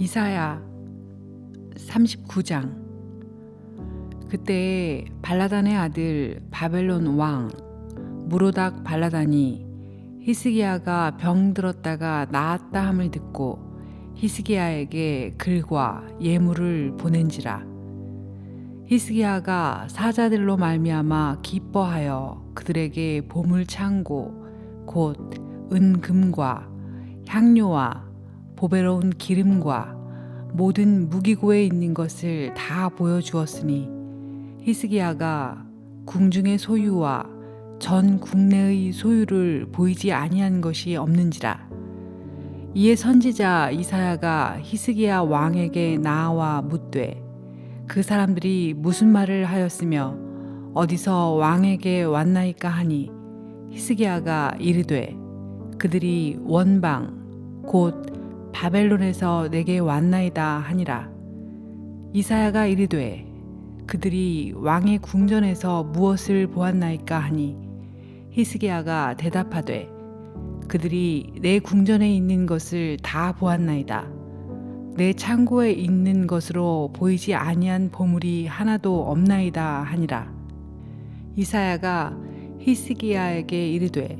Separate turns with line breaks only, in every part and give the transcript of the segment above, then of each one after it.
이사야 39장. 그때 발라단의 아들 바벨론 왕 무로닥 발라단이 히스기야가 병들었다가 나았다 함을 듣고 히스기야에게 글과 예물을 보낸지라. 히스기야가 사자들로 말미암아 기뻐하여 그들에게 보물 창고 곧 은금과 향료와 보배로운 기름과 모든 무기고에 있는 것을 다 보여주었으니 히스기야가 궁중의 소유와 전 국내의 소유를 보이지 아니한 것이 없는지라. 이에 선지자 이사야가 히스기야 왕에게 나아와 묻되 그 사람들이 무슨 말을 하였으며 어디서 왕에게 왔나이까 하니 히스기야가 이르되 그들이 원방 곧 바벨론에서 내게 왔나이다 하니라. 이사야가 이르되 그들이 왕의 궁전에서 무엇을 보았나이까 하니? 히스기야가 대답하되 그들이 내 궁전에 있는 것을 다 보았나이다. 내 창고에 있는 것으로 보이지 아니한 보물이 하나도 없나이다 하니라. 이사야가 히스기야에게 이르되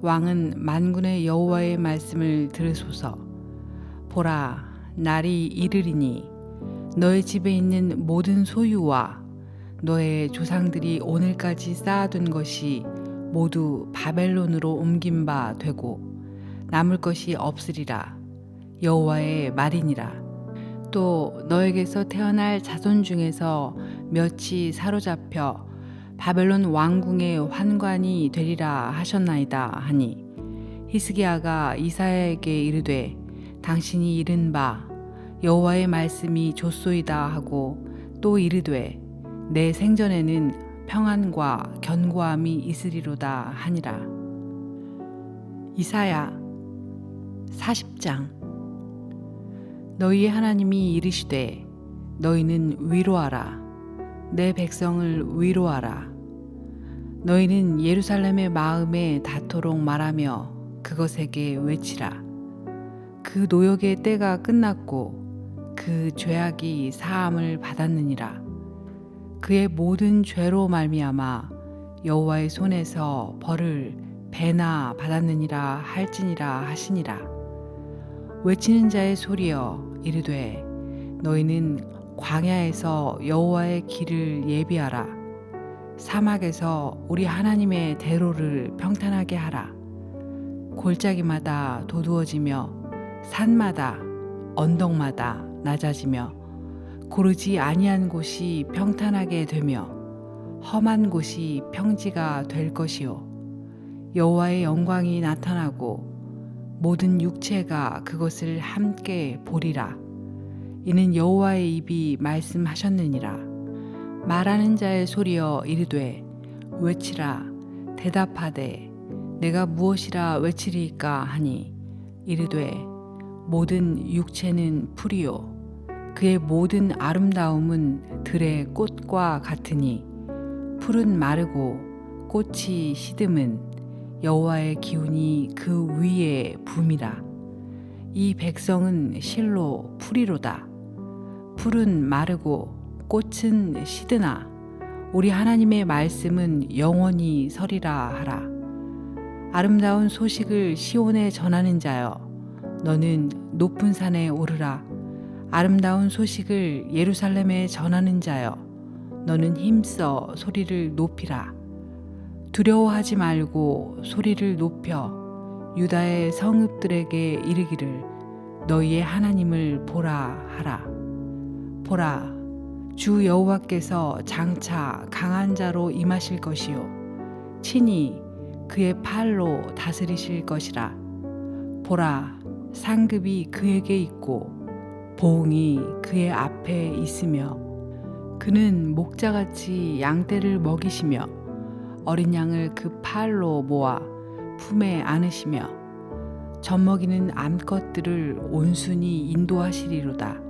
왕은 만군의 여호와의 말씀을 들으소서 보라 날이 이르리니 너의 집에 있는 모든 소유와 너의 조상들이 오늘까지 쌓아둔 것이 모두 바벨론으로 옮긴 바 되고 남을 것이 없으리라. 여호와의 말이니라. 또 너에게서 태어날 자손 중에서 몇이 사로잡혀 바벨론 왕궁의 환관이 되리라 하셨나이다 하니 히스기야가 이사야에게 이르되 당신이 이른 바 여호와의 말씀이 좋소이다 하고 또 이르되 내 생전에는 평안과 견고함이 있으리로다 하니라. 이사야 40장. 너희의 하나님이 이르시되 너희는 위로하라. 내 백성을 위로하라. 너희는 예루살렘의 마음에 닿도록 말하며 그것에게 외치라 그 노역의 때가 끝났고 그 죄악이 사함을 받았느니라. 그의 모든 죄로 말미암아 여호와의 손에서 벌을 배나 받았느니라 할지니라 하시니라. 외치는 자의 소리여 이르되 너희는 광야에서 여호와의 길을 예비하라. 사막에서 우리 하나님의 대로를 평탄하게 하라. 골짜기마다 도두어지며 산마다 언덕마다 낮아지며 고르지 아니한 곳이 평탄하게 되며 험한 곳이 평지가 될 것이요. 여호와의 영광이 나타나고 모든 육체가 그것을 함께 보리라. 이는 여호와의 입이 말씀하셨느니라. 말하는 자의 소리여 이르되 외치라 대답하되 내가 무엇이라 외치리까 하니? 이르되 모든 육체는 풀이요. 그의 모든 아름다움은 들의 꽃과 같으니 풀은 마르고 꽃이 시듬은 여호와의 기운이 그 위에 붐이라. 이 백성은 실로 풀이로다. 풀은 마르고 꽃은 시드나. 우리 하나님의 말씀은 영원히 서리라 하라. 아름다운 소식을 시온에 전하는 자여 너는 높은 산에 오르라. 아름다운 소식을 예루살렘에 전하는 자여 너는 힘써 소리를 높이라. 두려워하지 말고 소리를 높여 유다의 성읍들에게 이르기를 너희의 하나님을 보라 하라. 보라 주 여호와께서 장차 강한 자로 임하실 것이요. 친히 그의 팔로 다스리실 것이라. 보라 상급이 그에게 있고 보응이 그의 앞에 있으며 그는 목자같이 양떼를 먹이시며 어린 양을 그 팔로 모아 품에 안으시며 젖먹이는 암컷들을 온순히 인도하시리로다.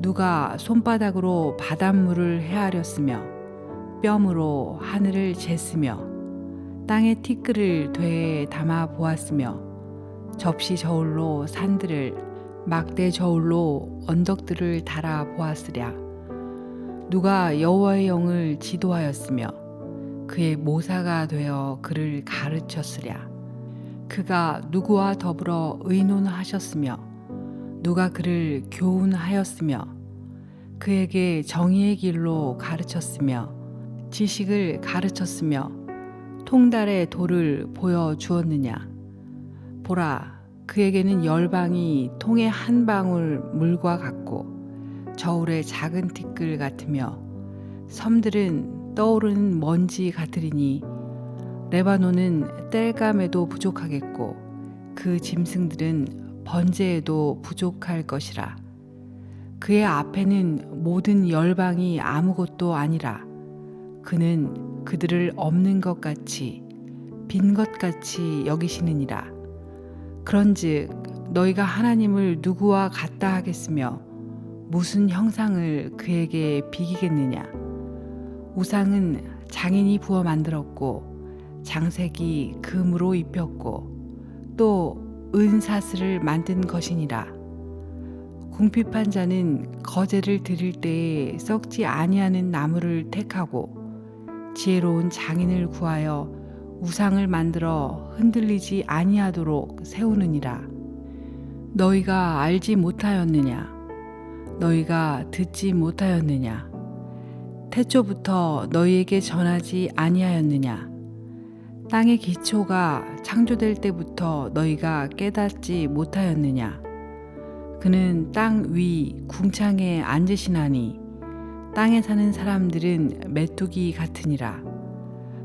누가 손바닥으로 바닷물을 헤아렸으며 뺨으로 하늘을 쟀으며 땅의 티끌을 되에 담아 보았으며 접시 저울로 산들을 막대 저울로 언덕들을 달아 보았으랴. 누가 여호와의 영을 지도하였으며 그의 모사가 되어 그를 가르쳤으랴. 그가 누구와 더불어 의논하셨으며 누가 그를 교훈하였으며 그에게 정의의 길로 가르쳤으며 지식을 가르쳤으며 통달의 도를 보여 주었느냐 보라 그에게는 열방이 통의 한 방울 물과 같고 저울의 작은 티끌 같으며 섬들은 떠오르는 먼지 같으리니 레바논은 땔감에도 부족하겠고 그 짐승들은 번제에도 부족할 것이라. 그의 앞에는 모든 열방이 아무것도 아니라 그는 그들을 없는 것 같이 빈 것 같이 여기시느니라 그런즉 너희가 하나님을 누구와 같다 하겠으며 무슨 형상을 그에게 비기겠느냐? 우상은 장인이 부어 만들었고 장색이 금으로 입혔고 또 은사슬을 만든 것이니라. 궁핍한 자는 거제를 드릴 때에 썩지 아니하는 나무를 택하고 지혜로운 장인을 구하여 우상을 만들어 흔들리지 아니하도록 세우느니라. 너희가 알지 못하였느냐? 너희가 듣지 못하였느냐? 태초부터 너희에게 전하지 아니하였느냐? 땅의 기초가 창조될 때부터 너희가 깨닫지 못하였느냐? 그는 땅 위 궁창에 앉으시나니 땅에 사는 사람들은 메뚜기 같으니라.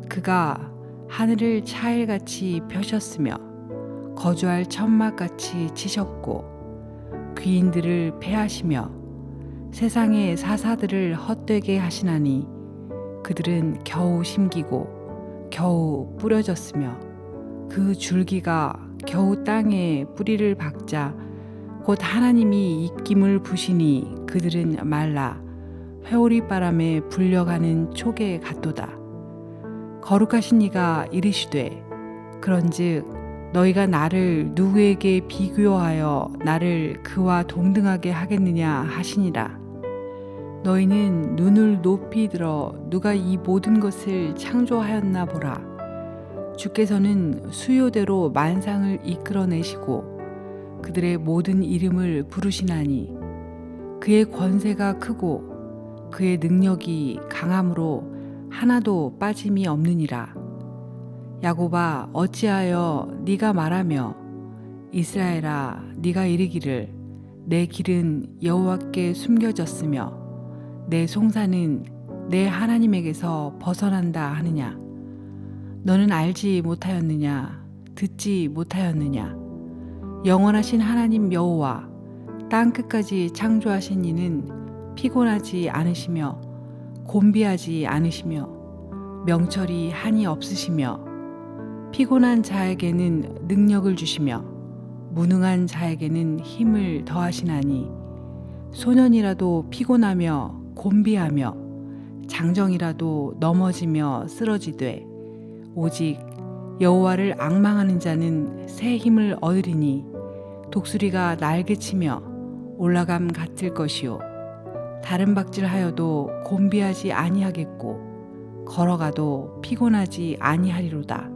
그가 하늘을 차일같이 펴셨으며 거주할 천막같이 치셨고 귀인들을 패하시며 세상의 사사들을 헛되게 하시나니 그들은 겨우 심기고 겨우 뿌려졌으며 그 줄기가 겨우 땅에 뿌리를 박자 곧 하나님이 입김을 부시니 그들은 말라 회오리 바람에 불려가는 촉에 같도다 거룩하신 이가 이르시되 그런즉 너희가 나를 누구에게 비교하여 나를 그와 동등하게 하겠느냐 하시니라. 너희는 눈을 높이 들어 누가 이 모든 것을 창조하였나 보라. 주께서는 수요대로 만상을 이끌어내시고 그들의 모든 이름을 부르시나니 그의 권세가 크고 그의 능력이 강함으로 하나도 빠짐이 없느니라. 야곱아 어찌하여 네가 말하며 이스라엘아 네가 이르기를 내 길은 여호와께 숨겨졌으며 내 송사는 내 하나님에게서 벗어난다 하느냐? 너는 알지 못하였느냐? 듣지 못하였느냐? 영원하신 하나님 여호와 땅 끝까지 창조하신 이는 피곤하지 않으시며 곤비하지 않으시며 명철이 한이 없으시며 피곤한 자에게는 능력을 주시며 무능한 자에게는 힘을 더하시나니 소년이라도 피곤하며 곤비하며 장정이라도 넘어지며 쓰러지되 오직 여호와를 앙망하는 자는 새 힘을 얻으리니 독수리가 날개치며 올라감 같을 것이요 다른 박질하여도 곤비하지 아니하겠고 걸어가도 피곤하지 아니하리로다.